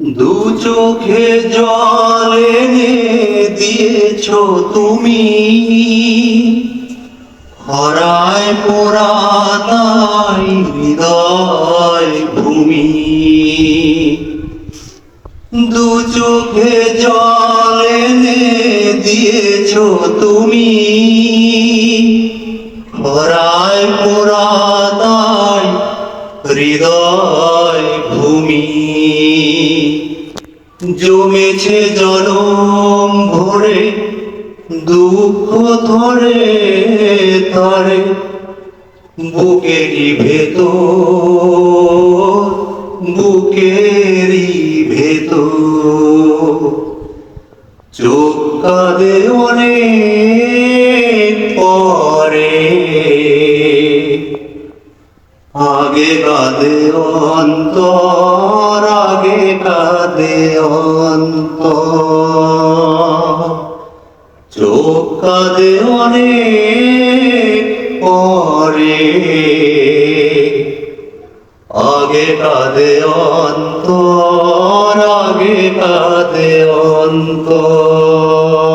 দু চোখে জল এনে দিয়েছ তুমি। হরায় পোড়া তাই হৃদয় ভূমি। দু চোখে জল এনে দিয়েছ তুমি। হরায় পোড়া তাই হৃদয় ভূমি। জমেছে জনম ভরে, দুঃখ ধরে ধরে, বুকেরই ভেতর বুকেরই ভেতর। চোখ কাঁদে অনেক পরে। আগে কাঁদে অন্তর, আগে কাঁদে অন্তর। চোখ কাঁদে অনেক পরে, আগে কাঁদে অন্তর, আগে কাঁদে অন্তর।